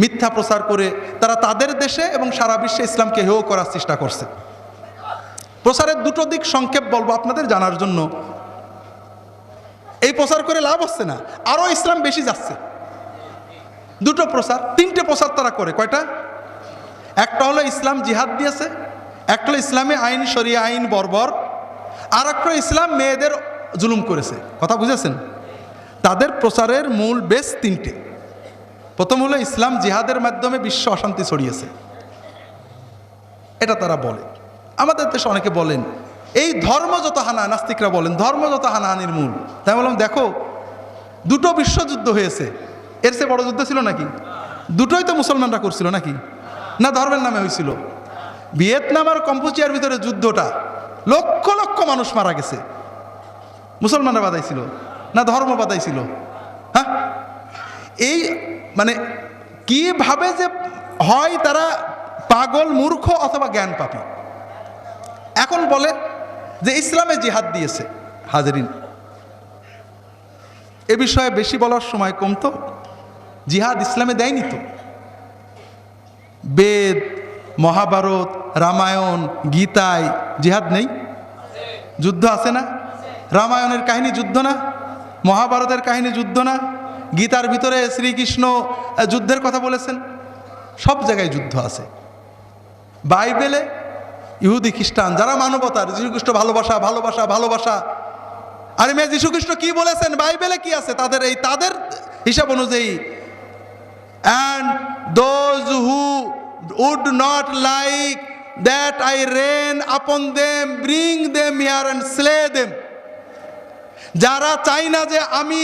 মিথ্যা প্রচার করে তারা তাদের দেশে এবং সারা বিশ্বে ইসলামকে হেয় করার চেষ্টা করছে। প্রচারের দুটো দিক সংক্ষেপ বলব আপনাদের জানার জন্য। এই প্রচার করে লাভ হচ্ছে না আরও ইসলাম বেশি যাচ্ছে। দুটো প্রচার, তিনটে প্রচার তারা করে, কয়টা? একটা হলো ইসলাম জিহাদ দিয়েছে, একটা হলো ইসলামী আইন, শরিয়া আইন, বর্বর আর একটা ইসলাম মেয়েদের জুলুম করেছে। কথা বুঝেছেন? তাদের প্রচারের মূল বেশ তিনটে। প্রথম হলো ইসলাম জিহাদের মাধ্যমে বিশ্ব অশান্তি ছড়িয়েছে। এটা তারা বলে। আমাদের দেশে অনেকে বলেন, এই ধর্ম যত হানা নাস্তিকরা বলেন, ধর্ম যত হানাহানির মূল। তাই বললাম, দেখো, দুটো বিশ্বযুদ্ধ হয়েছে। এর চেয়ে বড় যুদ্ধ ছিল নাকি? দুটোই তো মুসলমানরা করছিল নাকি? না ধর্মের নামে হয়েছিল। ভিয়েতনাম আর কম্পুচিয়ার ভিতরে যুদ্ধটা লক্ষ লক্ষ মানুষ মারা গেছে। মুসলমানরা বাদাইছিল না ধর্ম বাদাইছিল হ্যাঁ? এই মানে কীভাবে যে হয় তারা পাগল, মূর্খ অথবা জ্ঞান পাপী। এখন বলে যে ইসলামে জিহাদ দিয়েছে হাজারিন। এ বিষয়ে বেশি বলার সময় কম তো। জিহাদ ইসলামে দেয়নি তো। বেদ, মহাভারত, রামায়ণ, গীতায় জিহাদ নেই? যুদ্ধ আছে না? রামায়ণের কাহিনী যুদ্ধ না? মহাভারতের কাহিনী যুদ্ধ না? গীতার ভিতরে শ্রীকৃষ্ণ যুদ্ধের কথা বলেছেন। সব জায়গায় যুদ্ধ আছে। বাইবেলে ইহুদি খ্রিস্টান, যারা মানবতার, যীশুখ্রিস্ট ভালোবাসা ভালোবাসা ভালোবাসা। আরে মেয়ে, যীশুখ্রিস্ট কি বলেছেন? বাইবেলে কি আছে? তাদের এই, তাদের হিসাব অনুযায়ী and those who would not like that I rain upon them bring them here and slay them যারা চাই না যে আমি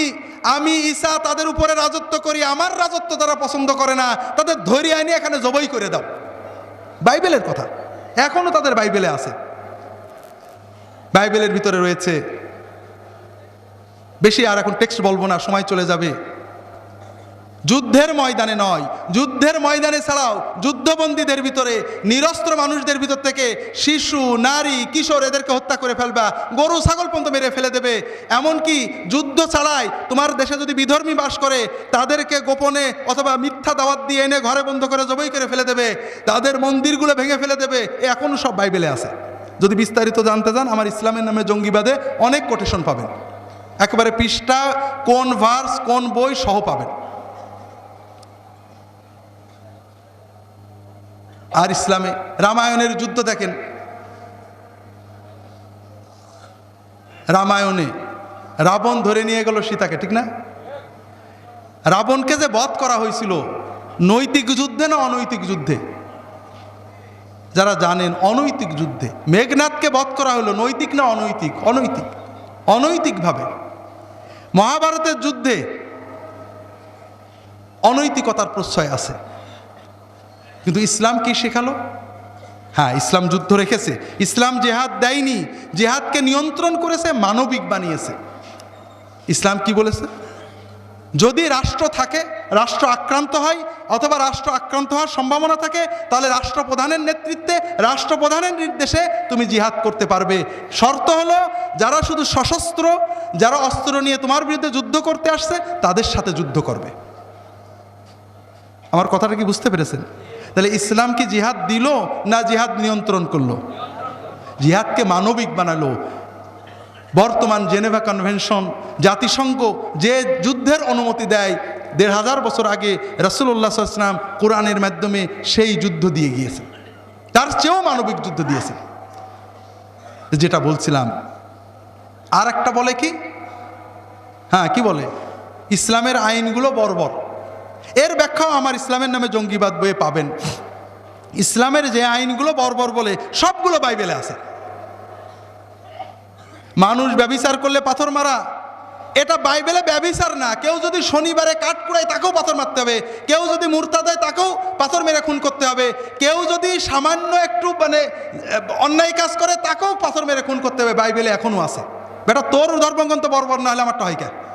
আমি ঈশা তাদের উপরে রাজত্ব করি, আমার রাজত্ব তারা পছন্দ করে না, তাদের ধৈর্য আনি এখানে জবই করে দাও। বাইবেলের কথা এখনও তাদের বাইবেলে আছে। বাইবেলের ভিতরে রয়েছে, বেশি আর এখন টেক্সট বলব না, সময় চলে যাবে। যুদ্ধের ময়দানে নয়। যুদ্ধের ময়দানে ছাড়াও যুদ্ধবন্দীদের ভিতরে নিরস্ত্র মানুষদের ভিতর থেকে শিশু, নারী, কিশোর এদেরকে হত্যা করে ফেলবা, গরু, ছাগল পর্যন্ত মেরে ফেলে দেবে। এমনকি যুদ্ধ ছাড়াই তোমার দেশে যদি বিধর্মী বাস করে, তাদেরকে গোপনে অথবা মিথ্যা দাওয়াত দিয়ে এনে ঘরে বন্ধ করে, জবই করে ফেলে দেবে। তাদের মন্দিরগুলো ভেঙে ফেলে দেবে। এ এখনও সব বাইবেলে আছে। যদি বিস্তারিত জানতে চান, আমার ইসলামের নামে জঙ্গিবাদে অনেক কোটেশন পাবেন। একেবারে পৃষ্ঠা, কোন ভার্স কোন বই সহ পাবেন। আর ইসলামে রামায়ণের যুদ্ধ দেখেন। রামায়ণে রাবণ ধরে নিয়ে গেল সীতাকে, ঠিক না? রাবণকে যে বধ করা হয়েছিল, নৈতিক যুদ্ধে না অনৈতিক যুদ্ধে? যারা জানেন, অনৈতিক যুদ্ধে। মেঘনাথকে বধ করা হলো নৈতিক না অনৈতিক? অনৈতিক। অনৈতিকভাবে। মহাভারতের যুদ্ধে অনৈতিকতার প্রশ্রয় আছে। কিন্তু ইসলাম কি শেখালো? হ্যাঁ ইসলাম যুদ্ধ রেখেছে। ইসলাম জেহাদ দেয়নি। জেহাদকে নিয়ন্ত্রণ করেছে, মানবিক বানিয়েছে। ইসলাম কি বলেছে? যদি রাষ্ট্র থাকে, রাষ্ট্র আক্রান্ত হয়, অথবা রাষ্ট্র আক্রান্ত হওয়ার সম্ভাবনা থাকে, তাহলে রাষ্ট্রপ্রধানের নেতৃত্বে, রাষ্ট্রপ্রধানের নির্দেশে তুমি জিহাদ করতে পারবে। শর্ত হলো, যারা শুধু সশস্ত্র, যারা অস্ত্র নিয়ে তোমার বিরুদ্ধে যুদ্ধ করতে আসছে, তাদের সাথে যুদ্ধ করবে। আমার কথাটা কি বুঝতে পেরেছেন? তাহলে ইসলাম কি জিহাদ দিল না জিহাদ নিয়ন্ত্রণ করল? জিহাদকে মানবিক বানালো। বর্তমান জেনেভা কনভেনশন, জাতিসংঘ যে যুদ্ধের অনুমতি দেয়, দেড় হাজার বছর আগে রসুল্লাহ সাল্লাম কোরআনের মাধ্যমে সেই যুদ্ধ দিয়ে গিয়েছেন তার চেয়েও মানবিক যুদ্ধ দিয়েছেন যেটা বলছিলাম। আর একটা বলে কি? হ্যাঁ কি বলে? ইসলামের আইনগুলো বর্বর। এর ব্যাখ্যাও আমার ইসলামের নামে জঙ্গিবাদ বইয়ে পাবেন। ইসলামের যে আইনগুলো বর্বর বলে সবগুলো বাইবেলে আছে। মানুষ ব্যবিচার করলে পাথর মারা। এটা বাইবেলে ব্যবিচার না। কেউ যদি শনিবারে কাঠ কুড়ায় তাকেও পাথর মারতে হবে। কেউ যদি মূর্তা দেয় তাকেও পাথর মেরে খুন করতে হবে। কেউ যদি সামান্য একটু মানে অন্যায় কাজ করে তাকেও পাথর মেরে খুন করতে হবে। বাইবেলে এখনও আছে। বেটা তোর ধর্মগ্রন্থ বর্বর না হলে আমারটা হয় কেন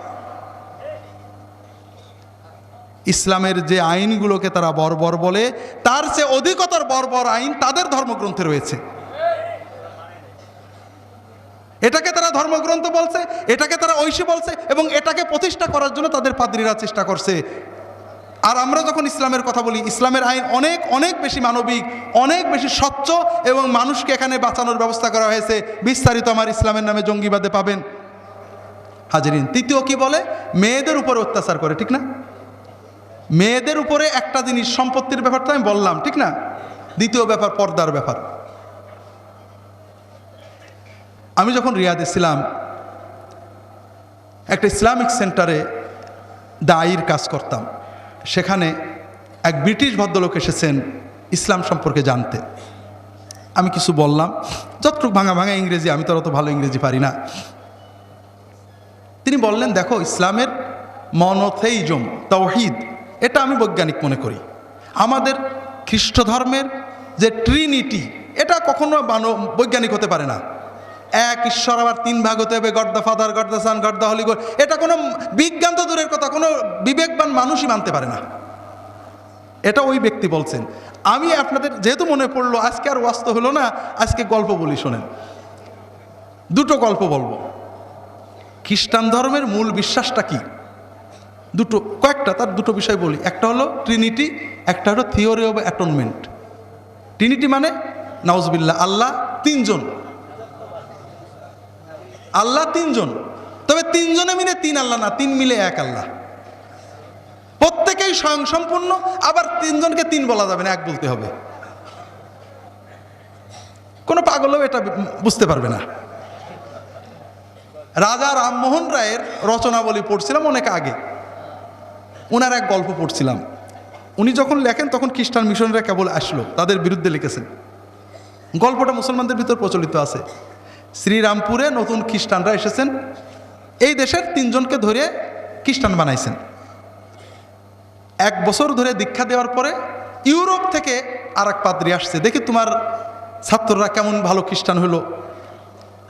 ইসলামের যে আইনগুলোকে তারা বর্বর বলে, তার চেয়ে অধিকতর বর্বর আইন তাদের ধর্মগ্রন্থে রয়েছে। এটাকে তারা ধর্মগ্রন্থ বলছে, এটাকে তারা ঐশী বলছে, এবং এটাকে প্রতিষ্ঠা করার জন্য তাদের পাদ্রীরা চেষ্টা করছে। আর আমরা যখন ইসলামের কথা বলি, ইসলামের আইন অনেক অনেক বেশি মানবিক, অনেক বেশি স্বচ্ছ, এবং মানুষকে এখানে বাঁচানোর ব্যবস্থা করা হয়েছে। বিস্তারিত আমার ইসলামের নামে জঙ্গিবাদে পাবেন। হাজিরিন, তৃতীয় কি বলে? মেয়েদের উপরে অত্যাচার করে, ঠিক না? মেয়েদের উপরে একটা জিনিস, সম্পত্তির ব্যাপারটা আমি বললাম, ঠিক না? দ্বিতীয় ব্যাপার, পর্দার ব্যাপার। আমি যখন রিয়াদে ছিলাম, একটা ইসলামিক সেন্টারে দায়ীর কাজ করতাম। সেখানে এক ব্রিটিশ ভদ্রলোক এসেছেন ইসলাম সম্পর্কে জানতে। আমি কিছু বললাম। যতটুকু ভাঙা ভাঙা ইংরেজি, আমি তো অত ভালো ইংরেজি পারি না। তিনি বললেন, দেখো, ইসলামের মনথেইজম তৌহিদ এটা আমি বৈজ্ঞানিক মনে করি। আমাদের খ্রিস্ট ধর্মের যে ট্রিনিটি এটা কখনো মানব বৈজ্ঞানিক হতে পারে না। এক ঈশ্বর আবার তিন ভাগ হতে হবে, God the Father, God the Son, God the Holy এটা কোনো বিজ্ঞান তো দূরের কথা, কোনো বিবেকবান মানুষই মানতে পারে না। এটা ওই ব্যক্তি বলছেন। আমি আপনাদের যেহেতু মনে পড়ল, আজকে আর ওয়াস্ত হলো না, আজকে গল্প বলি, শোনেন। দুটো গল্প বলব। খ্রিস্টান ধর্মের মূল বিশ্বাসটা কি? দুটো, কয়েকটা, তার দুটো বিষয় বলি। একটা হলো ট্রিনিটি একটা হলো থিওরি অফ অ্যাটনমেন্ট ট্রিনিটি মানে নাউজবিল্লা আল্লাহ তিনজন। আল্লাহ তিনজন। তবে তিনজনে মিলে তিন আল্লাহ না, তিন মিলে এক আল্লাহ। প্রত্যেকেই স্বয়ং সম্পূর্ণ আবার তিনজনকে তিন বলা যাবে না, এক বলতে হবে। কোনো পাগলও এটা বুঝতে পারবে না। রাজা রামমোহন রায়ের রচনাবলী পড়ছিলাম অনেক আগে। ওনার এক গল্প পড়ছিলাম। উনি যখন লেখেন, তখন খ্রিস্টান মিশনরা কেবল আসলো, তাদের বিরুদ্ধে লিখেছেন। গল্পটা মুসলমানদের ভিতর প্রচলিত আছে। শ্রীরামপুরে নতুন খ্রিস্টানরা এসেছেন। এই দেশের তিনজনকে ধরে খ্রিস্টান বানাইছেন। এক বছর ধরে দীক্ষা দেওয়ার পরে ইউরোপ থেকে আর এক পাদ্রি আসছে। দেখি তোমার ছাত্ররা কেমন ভালো খ্রিস্টান হলো।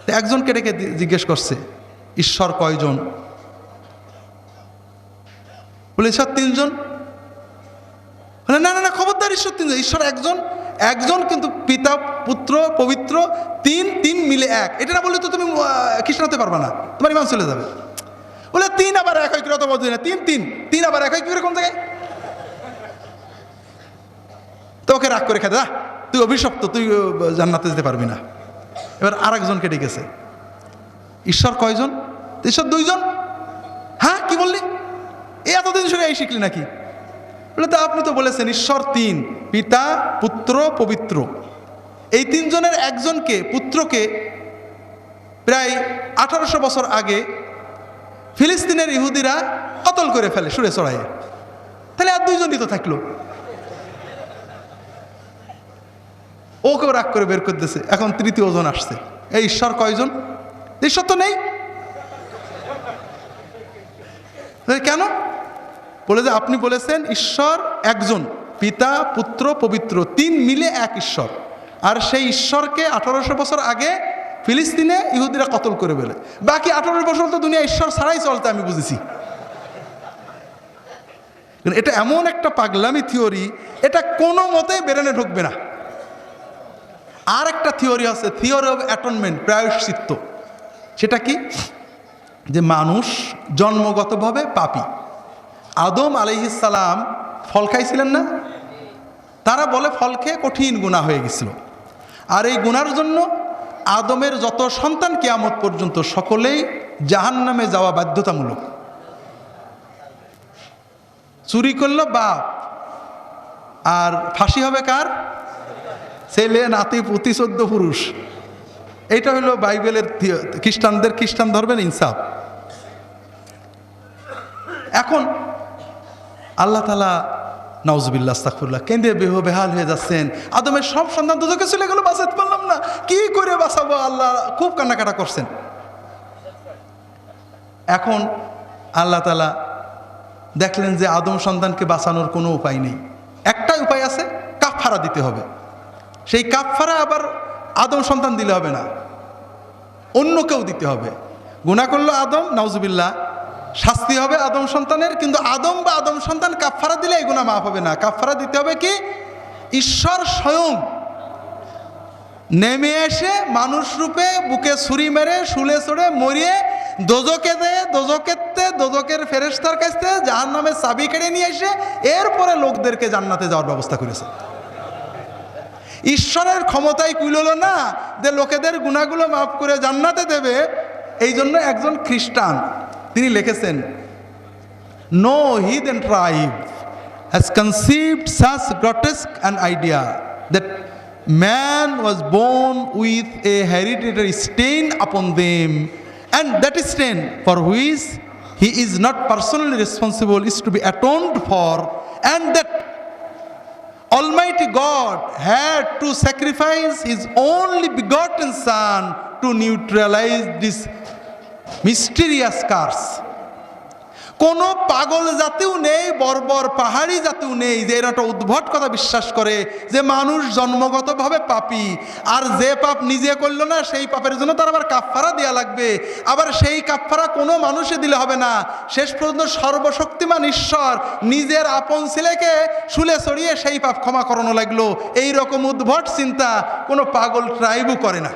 একজনকে ডেকে জিজ্ঞেস করছে, ঈশ্বর কয়জন? বলে ঈশ্বর তিনজন? বলে, না না না, খবরদার, ঈশ্বর তিনজন। ঈশ্বর একজন একজন কিন্তু পিতা, পুত্র, পবিত্র, তিন তিন মিলে এক। এটা না বললে তো তুমি খ্রিস্টান হতে পারবে না। তোমার ইমান চলে যাবে। বলে, তিন আবার এক হয় কি অত বলছি না। তিন তিন তিন আবার এক হয় করে কোন জায়গায়? তো ওকে রাগ করে খেতে যা তুই অভিশপ্ত, তুই জান্নাতে যেতে পারবি না। এবার আর একজনকে ডেকেছে। ঈশ্বর কয়জন? ঈশ্বর দুইজন। হ্যাঁ কি বললি? এতদিন শুনে এই শিখলি নাকি? বলে, তো আপনি তো বলেছেন, ঈশ্বর তিন, পিতা, পুত্র, পবিত্র। এই তিনজনের একজনকে, পুত্রকে প্রায় আঠারোশো বছর আগে ফিলিস্তিনের ইহুদিরা কতল করে ফেলে, সুরে চড়াইয়ে। তাহলে আর দুইজনই তো থাকল। ওকেও রাগ করে বের করতেছে এখন তৃতীয় জন আসছে। এই ঈশ্বর কয়জন? ঈশ্বর তো নেই তাহলে কেন? বলে যে আপনি বলেছেন ঈশ্বর একজন, পিতা, পুত্র, পবিত্র, তিন মিলে এক ঈশ্বর। আর সেই ঈশ্বরকে আঠারোশো বছর আগে ফিলিস্তিনে ইহুদিরা কতল করে বেলে বাকি আঠারো বছর তো দুনিয়া ঈশ্বর ছাড়াই চলতে আমি বুঝেছি। এটা এমন একটা পাগলামি থিওরি, এটা কোনো মতেই বেরেনে ঢুকবে না। আর একটা থিওরি আছে, থিওরি অফ অ্যাটনমেন্ট, প্রায়শ্চিত্ত। সেটা কি? যে মানুষ জন্মগতভাবে পাপি। আদম আলাইহিসালাম ফল খাইছিলেন না? তারা বলে ফল খেয়ে কঠিন গুণা হয়ে গেছিল। আর এই গুনার জন্য আদমের যত সন্তান কেয়ামত পর্যন্ত সকলেই জাহান্নামে যাওয়া বাধ্যতামূলক। চুরি করল বাপ। আর ফাঁসি হবে কার? ছেলে, নাতি পুতি চোদ্দ পুরুষ। এইটা হলো বাইবেলের খ্রিস্টানদের খ্রিস্টান ধর্মের ইনসাফ। এখন আল্লাহ তালা নওজবিল্লা কেন্দ্রে বেহ বেহাল হয়ে যাচ্ছেন। আদমের সব সন্তান দুজকে চলে গেল, বাঁচাতে পারলাম না। কি করে বাঁচাবো? আল্লাহ খুব কান্নাকাটা করছেন। এখন আল্লাহ তালা দেখলেন যে আদম সন্তানকে বাঁচানোর কোনো উপায় নেই। একটাই উপায় আছে কাফারা দিতে হবে। সেই কাফারা আবার আদম সন্তান দিলে হবে না। অন্য কেউ দিতে হবে। গুণা করল আদম, নাউজুবিল্লাহ। শাস্তি হবে আদম সন্তানের, কিন্তু আদম বা আদম সন্তান কাফারা দিলে এই গুণা মাফ হবে না। কাফারা দিতে হবে কি? ঈশ্বর স্বয়ং নেমে এসে মানুষ রূপে বুকে ছুরি মেরে, শুলে চড়ে মরিয়ে দোজকে দে দোজকেতে দোজকের ফেরেস্তার কাছ থেকে জাহান নামে চাবি কেড়ে নিয়ে এসে এরপরে লোকদেরকে জান্নাতে যাওয়ার ব্যবস্থা করেছে। ঈশ্বরের ক্ষমতায় কুইলল না, যে লোকেদের গুণাগুলো মাফ করে জান্নাতে দেবে, এই জন্য একজন খ্রিস্টান। তিনি লিখেছেন no heathen tribe has conceived such grotesque an idea that man was born with a hereditary stain upon them and that is stain for which he is not personally responsible is to be atoned for and that Almighty God had to sacrifice His only begotten Son to neutralize this mysterious curse. কোনো পাগল জাতিও নেই, বর্বর পাহাড়ি জাতিও নেই যে এরা একটা উদ্ভট কথা বিশ্বাস করে যে মানুষ জন্মগতভাবে পাপী। আর যে পাপ নিজে করল না, সেই পাপের জন্য তার আবার কাফফারা দেওয়া লাগবে। আবার সেই কাফফারা কোনো মানুষে দিলে হবে না। শেষ পর্যন্ত সর্বশক্তিমান ঈশ্বর নিজের আপন ছেলেকে শুলে ছড়িয়ে সেই পাপ ক্ষমা করানো লাগল। এই রকম উদ্ভট চিন্তা কোনো পাগল ট্রাইবও করে না।